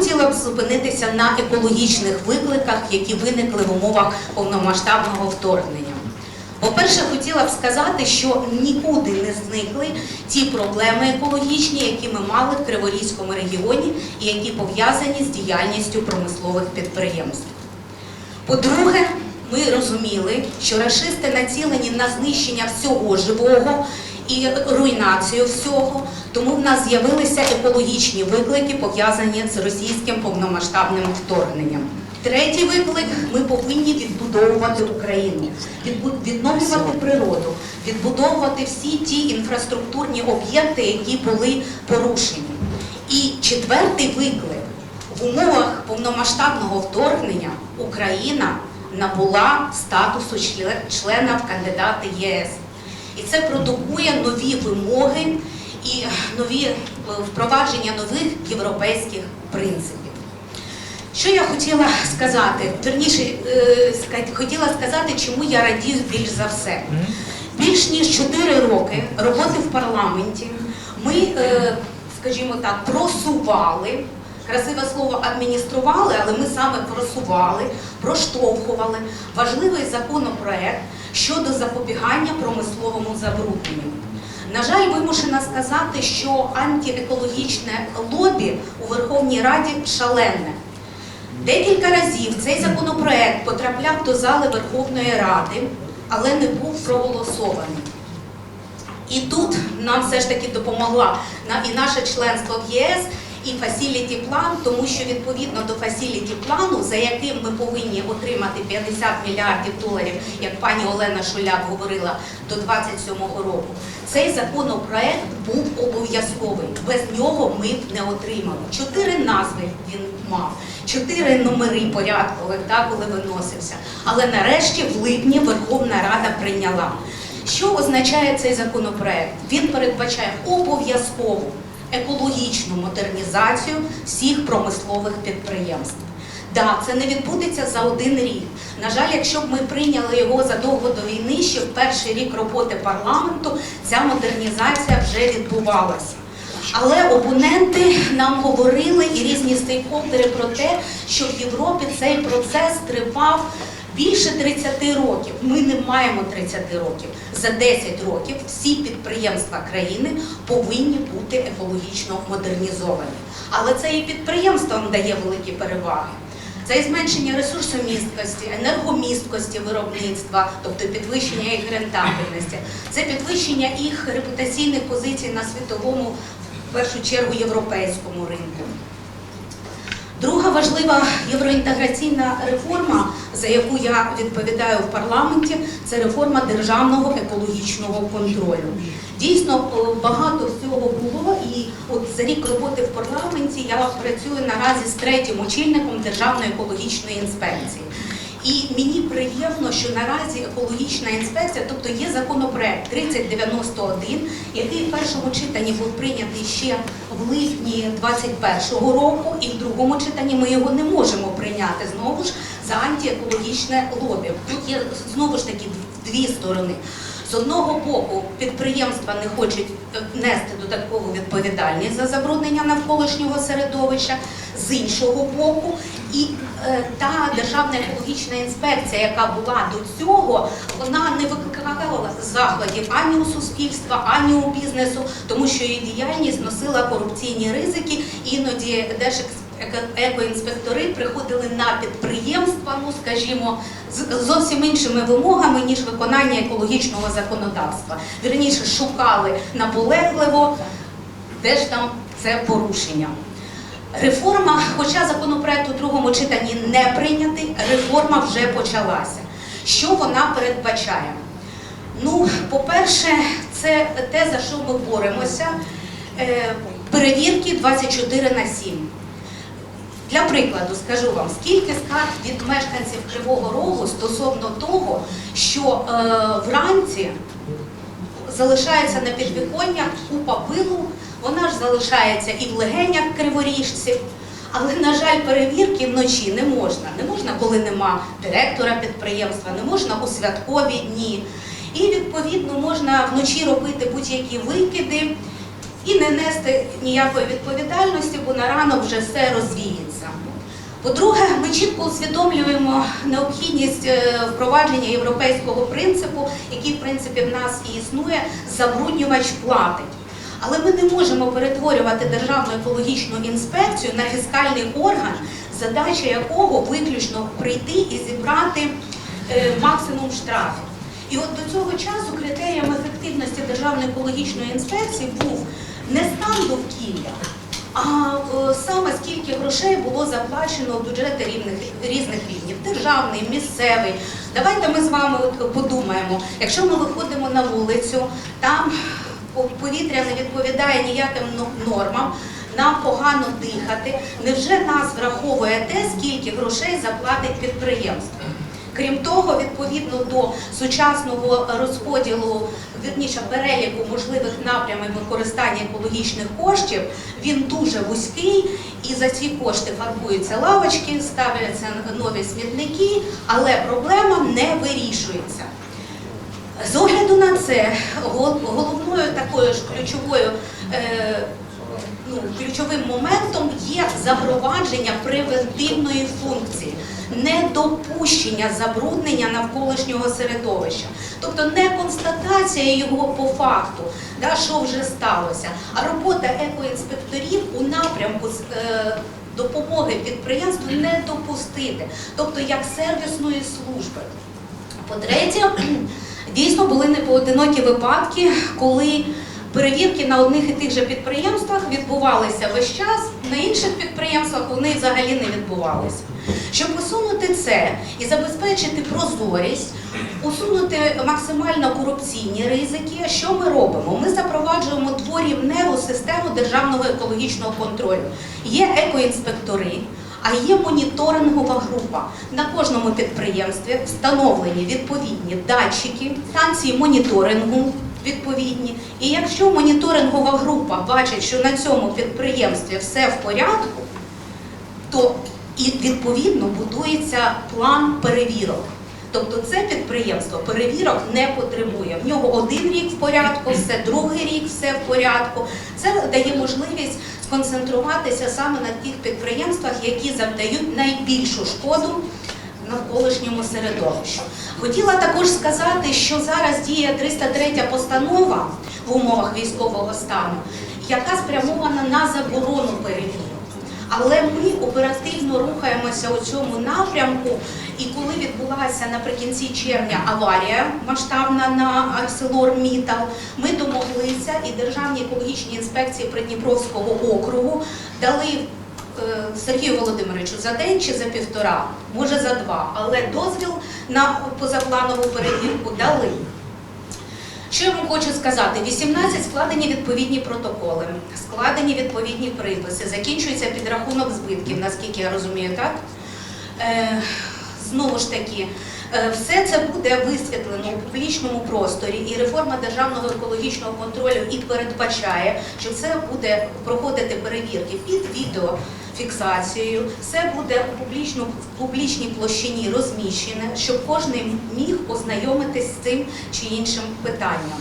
хотіла б зупинитися на екологічних викликах, які виникли в умовах повномасштабного вторгнення. По-перше, хотіла б сказати, що нікуди не зникли ті проблеми екологічні, які ми мали в Криворізькому регіоні і які пов'язані з діяльністю промислових підприємств. По-друге, ми розуміли, що рашисти націлені на знищення всього живого і руйнацію всього, тому в нас з'явилися екологічні виклики, пов'язані з російським повномасштабним вторгненням. Третій виклик ми повинні відбудовувати Україну, відновлювати природу, відбудовувати всі ті інфраструктурні об'єкти, які були порушені. І четвертий виклик в умовах повномасштабного вторгнення Україна набула статусу члена в кандидати ЄС. І це продукує нові вимоги і нові е, впровадження нових європейських принципів. Що я хотіла сказати? Верніше, е, хотіла сказати, чому я радію більш за все. Більш ніж 4 роки роботи в парламенті ми, е, скажімо так, просували. Красиве слово адміністрували, але ми саме просували, проштовхували важливий законопроект щодо запобігання промисловому забрудненню. На жаль, вимушена сказати, що антиекологічне лобі у Верховній Раді шалене. Декілька разів цей законопроект потрапляв до зали Верховної Ради, але не був проголосований. І тут нам все ж таки допомогла і наше членство в ЄС, і фасіліті план, тому що відповідно до фасіліті плану, за яким ми повинні отримати 50 мільярдів доларів, як пані Олена Шуляк говорила, до 27-го року, цей законопроект був обов'язковий. Без нього ми б не отримали. Чотири назви він мав, чотири номери порядкових, так, коли виносився. Але нарешті в липні Верховна Рада прийняла. Що означає цей законопроект? Він передбачає обов'язкову екологічну модернізацію всіх промислових підприємств. Да, це не відбудеться за один рік. На жаль, якщо б ми прийняли його задовго до війни, ще в перший рік роботи парламенту ця модернізація вже відбувалася. Але опоненти нам говорили і різні стейкхолдери про те, що в Європі цей процес тривав більше 30 років. Ми не маємо 30 років. За 10 років всі підприємства країни повинні бути екологічно модернізовані. Але це і підприємствам дає великі переваги. Це і зменшення ресурсомісткості, енергомісткості виробництва, тобто підвищення їх рентабельності, це підвищення їх репутаційних позицій на світовому, в першу чергу, європейському ринку. Важлива євроінтеграційна реформа, за яку я відповідаю в парламенті, це реформа державного екологічного контролю. Дійсно, багато всього було, і от за рік роботи в парламенті я працюю наразі з третім очільником Державної екологічної інспекції. І мені приємно, що наразі екологічна інспекція, тобто є законопроект 3091, який в першому читанні був прийнятий ще в липні 2021 року, і в другому читанні ми його не можемо прийняти знову ж за антиекологічне лобі. Тут є знову ж таки дві сторони. З одного боку, підприємства не хочуть е, нести додаткову відповідальність за забруднення навколишнього середовища, з іншого боку, і та державна екологічна інспекція, яка була до цього, вона не викликала закладів ані у суспільства, ані у бізнесу, тому що її діяльність носила корупційні ризики. Іноді держекоінспектори приходили на підприємства, ну скажімо, з зовсім іншими вимогами ніж виконання екологічного законодавства. Вірніше шукали наполегливо, де ж там це порушення. Реформа, хоча законопроект у другому читанні не прийнятий, реформа вже почалася. Що вона передбачає? Ну, по-перше, це те, за що ми боремося. Е, Перевірки 24 на 7. Для прикладу скажу вам, скільки скарг від мешканців Кривого Рогу стосовно того, що е, вранці залишається на підвіконнях купа пилу, вона ж залишається і в легенях криворіжців. Але, на жаль, перевірки вночі не можна. Не можна, коли нема директора підприємства, не можна у святкові дні. І відповідно можна вночі робити будь-які викиди і не нести ніякої відповідальності, бо на ранок вже все розвіється. По-друге, ми чітко усвідомлюємо необхідність е, впровадження європейського принципу, який в принципі в нас і існує, забруднювач платить. Але ми не можемо перетворювати Державну екологічну інспекцію на фіскальний орган, задача якого виключно прийти і зібрати е, максимум штрафів. І от до цього часу критерієм ефективності Державної екологічної інспекції був не стан довкілля, а е, саме скільки грошей було заплачено в бюджети рівних, різних рівнів державний, місцевий. Давайте ми з вами подумаємо, якщо ми виходимо на вулицю, там повітря не відповідає ніяким нормам. Нам погано дихати. Невже нас враховує те, скільки грошей заплатить підприємство? Крім того, відповідно до сучасного розподілу, вірніше переліку можливих напрямів використання екологічних коштів, він дуже вузький, і за ці кошти фарбуються лавочки, ставляться нові смітники, але проблема не вирішується. З огляду на це головною такою ж ключовою. Е, Ну, ключовим моментом є запровадження превентивної функції, недопущення забруднення навколишнього середовища. Тобто не констатація його по факту, да, що вже сталося, а робота екоінспекторів у напрямку е, допомоги підприємству не допустити, тобто як сервісної служби. По-третє, дійсно були непоодинокі випадки, коли перевірки на одних і тих же підприємствах відбувалися весь час, на інших підприємствах вони взагалі не відбувалися. Щоб усунути це і забезпечити прозорість, усунути максимально корупційні ризики, що ми робимо? Ми запроваджуємо дворівневу систему державного екологічного контролю. Є екоінспектори, а є моніторингова група. На кожному підприємстві встановлені відповідні датчики, станції моніторингу відповідні. І якщо моніторингова група бачить, що на цьому підприємстві все в порядку, то і відповідно будується план перевірок. Тобто це підприємство перевірок не потребує. В нього один рік в порядку, все другий рік все в порядку. Це дає можливість сконцентруватися саме на тих підприємствах, які завдають найбільшу шкоду навколишньому середовищу. Хотіла також сказати, що зараз діє 303 постанова в умовах військового стану, яка спрямована на заборону перевірок. Але ми оперативно рухаємося у цьому напрямку. І коли відбулася наприкінці червня аварія масштабна на ArcelorMittal, ми домоглися і Державній екологічній інспекції Придніпровського округу дали е, Сергію Володимировичу за день чи за півтора, може за два, але дозвіл на позапланову перевірку дали. Що я вам хочу сказати? 18 складені відповідні протоколи, складені відповідні приписи, закінчується підрахунок збитків, наскільки я розумію, так? Ж таки, е, все це буде висвітлено у публічному просторі, і реформа державного екологічного контролю і передбачає, що це буде проходити перевірки під відеофіксацією, все буде у публічну, в публічній площині розміщене, щоб кожен міг ознайомитись з цим чи іншим питанням.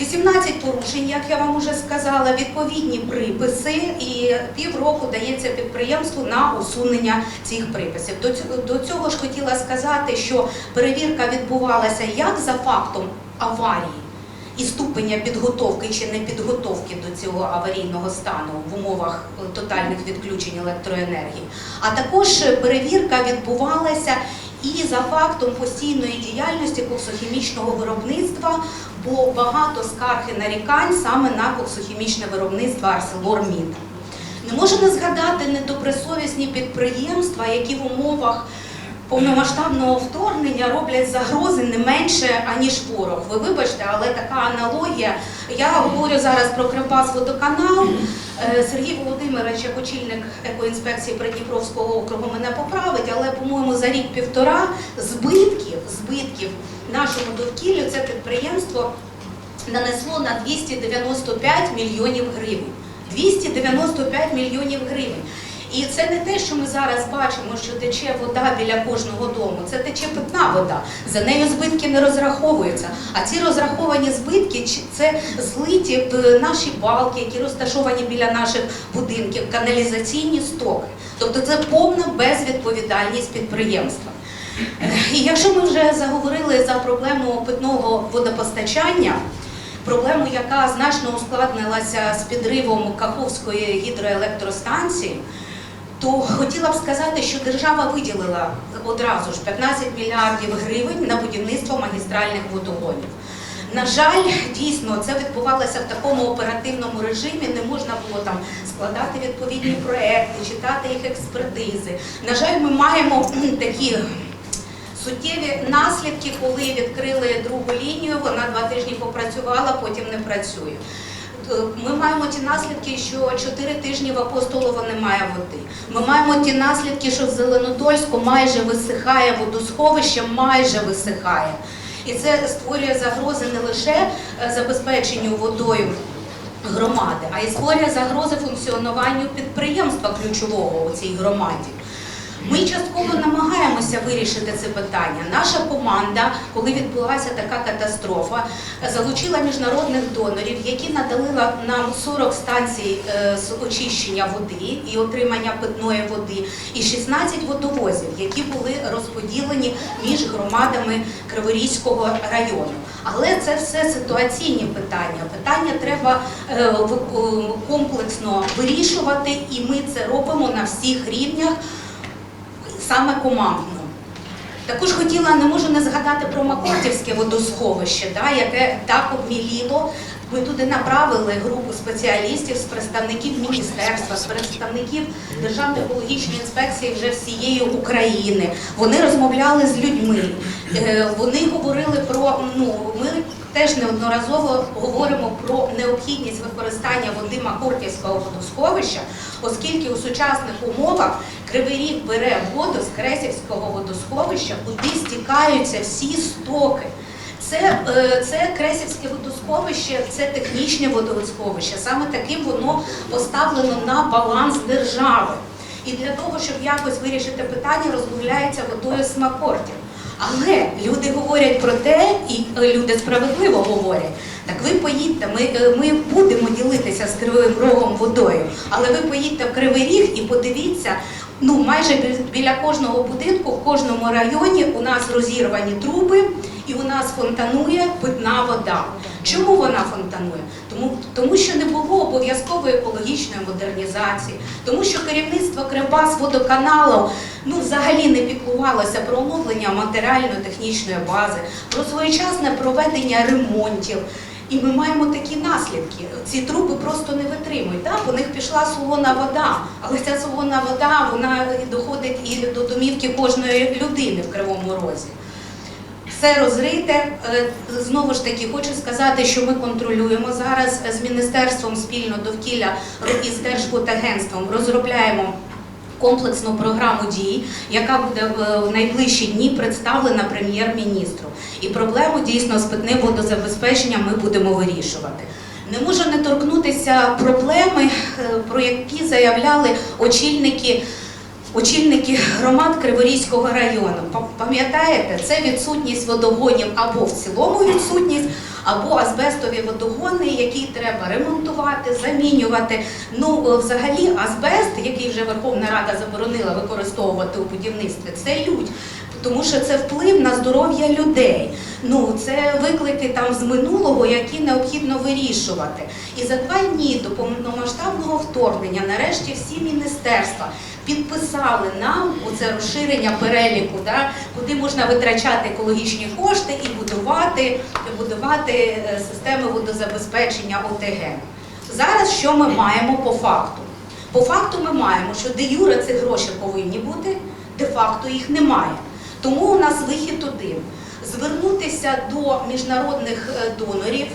18 порушень, як я вам уже сказала, відповідні приписи, і півроку дається підприємству на усунення цих приписів. До цього, ж хотіла сказати, що перевірка відбувалася як за фактом аварії і ступеня підготовки чи непідготовки до цього аварійного стану в умовах тотальних відключень електроенергії, а також перевірка відбувалася і за фактом постійної діяльності коксохімічного виробництва, бо багато скарг і нарікань саме на коксохімічне виробництво ArcelorMittal. Не можу не згадати недобросовісні підприємства, які в умовах повномасштабного вторгнення роблять загрози не менше, аніж ворог. Ви вибачте, але така аналогія. Я говорю зараз про Кривбас водоканал. Е, Сергій Володимирович, як очільник екоінспекції Придніпровського округу, мене поправить, але, по-моєму, за рік-півтора збитків, збитків нашому довкіллю це підприємство нанесло на 295 мільйонів гривень. 295 мільйонів гривень. І це не те, що ми зараз бачимо, що тече вода біля кожного дому. Це тече питна вода. За нею збитки не розраховуються. А ці розраховані збитки це злиті е, наші балки, які розташовані біля наших будинків, каналізаційні стоки. Тобто це повна безвідповідальність підприємства. І якщо ми вже заговорили за проблему питного водопостачання, проблему, яка значно ускладнилася з підривом Каховської гідроелектростанції, то хотіла б сказати, що держава виділила одразу ж 15 мільярдів гривень на будівництво магістральних водогонів. На жаль, дійсно це відбувалося в такому оперативному режимі. Не можна було там складати відповідні проекти, читати їх експертизи. На жаль, ми маємо такі суттєві наслідки, коли відкрили другу лінію. Вона два тижні попрацювала, потім не працює. Е, Ми маємо ті наслідки, що чотири тижні в Апостолово немає води. Ми маємо ті наслідки, що в Зеленодольську майже висихає водосховище, майже висихає. І це створює загрози не лише е, забезпеченню водою громади, а й створює загрози функціонуванню підприємства ключового у цій громаді. Ми частково намагаємося вирішити це питання. Наша команда, коли відбулася така катастрофа, залучила міжнародних донорів, які надали нам 40 станцій е, з очищення води і отримання питної води, і 16 водовозів, які були розподілені між громадами Криворізького району. Але це все ситуаційні питання. Питання треба е, е, комплексно вирішувати, і ми це робимо на всіх рівнях саме командно. Також хотіла, не можу не згадати про Макортівське водосховище, да, яке так обміліло. Ми туди направили групу спеціалістів з представників міністерства, з представників Державної екологічної інспекції вже всієї України. Вони розмовляли з людьми. Е, Вони говорили про ну ми теж неодноразово говоримо про необхідність використання води Макортівського водосховища, оскільки у сучасних умовах Кривий Ріг бере воду з Кресівського водосховища, куди стікаються всі стоки. Це, е, це Кресівське водосховище, це технічне водосховище. Саме таким воно поставлено на баланс держави. І для того, щоб якось вирішити питання, розмовляється водою з Макортів. Але люди говорять про те, і е, люди справедливо говорять. Так ви поїдьте, ми, е, ми будемо ділитися з кривим рогом водою, але ви поїдьте в Кривий Ріг і подивіться, ну майже бі- біля кожного будинку, в кожному районі у нас розірвані труби, і у нас фонтанує питна вода. Чому вона фонтанує? Тому, тому що не було обов'язкової екологічної модернізації, тому що керівництво Кривбас водоканалу ну, взагалі не піклувалося про оновлення матеріально-технічної бази, про своєчасне проведення ремонтів. І ми маємо такі наслідки. Ці труби просто не витримують. Так? По них пішла солона вода, але ця солона вода вона доходить і до домівки кожної людини в Кривому Розі. Все розрите. Е, Знову ж таки, хочу сказати, що ми контролюємо зараз з міністерством спільно довкілля і з Держводагентством розробляємо. Комплексну програму дій, яка буде в найближчі дні представлена прем'єр-міністру. І проблему дійсно з питним водозабезпеченням ми будемо вирішувати. Не можу не торкнутися проблеми, е, про які заявляли очільники очільники громад Криворізького району. Пам'ятаєте, це відсутність водогонів або в цілому відсутність, або азбестові водогони, які треба ремонтувати, замінювати. Ну, е, взагалі, азбест, який вже Верховна Рада заборонила використовувати у будівництві, це лють. Тому що це вплив на здоров'я людей. Ну це виклики там з минулого, які необхідно вирішувати. І за два дні до повномасштабного вторгнення, нарешті, всі міністерства підписали нам оце розширення переліку, да, куди можна витрачати екологічні кошти і будувати, будувати е, системи водозабезпечення ОТГ. Зараз що ми маємо по факту? По факту ми маємо, що де юре ці гроші повинні бути, де факту їх немає. Тому у нас вихід один звернутися до міжнародних е, донорів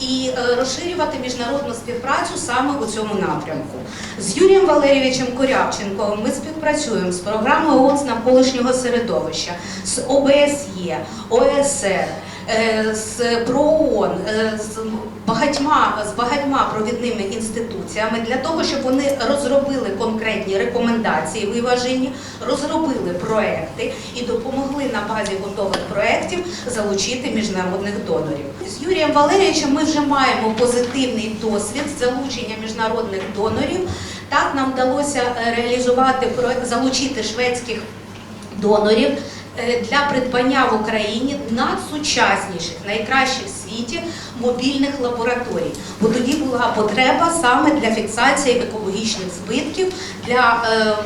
і е, розширювати міжнародну співпрацю саме у цьому напрямку. З Юрієм Валерійовичем Корявченковим ми співпрацюємо з програмою ООН з навколишнього середовища, з ОБСЄ, ОСР. Е, з ПРООН, е, з багатьма з багатьма провідними інституціями для того, щоб вони розробили конкретні рекомендації виважені, розробили проекти і допомогли на базі готових проєктів залучити міжнародних донорів. З Юрієм Валерійовичем ми вже маємо позитивний досвід залучення міжнародних донорів. Так нам вдалося е, реалізувати залучити шведських донорів для придбання в Україні надсучасніших, найкращих в світі мобільних лабораторій. Бо тоді була потреба саме для фіксації екологічних збитків, для, е,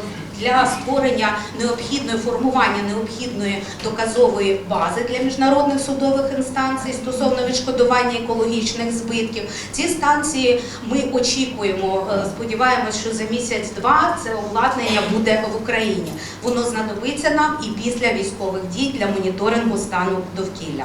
для створення необхідної формування необхідної доказової бази для міжнародних судових інстанцій стосовно відшкодування екологічних збитків. Ці станції ми очікуємо, е, сподіваємось, що за місяць-два це обладнання буде в Україні. Воно знадобиться нам і після військових дій для моніторингу стану довкілля.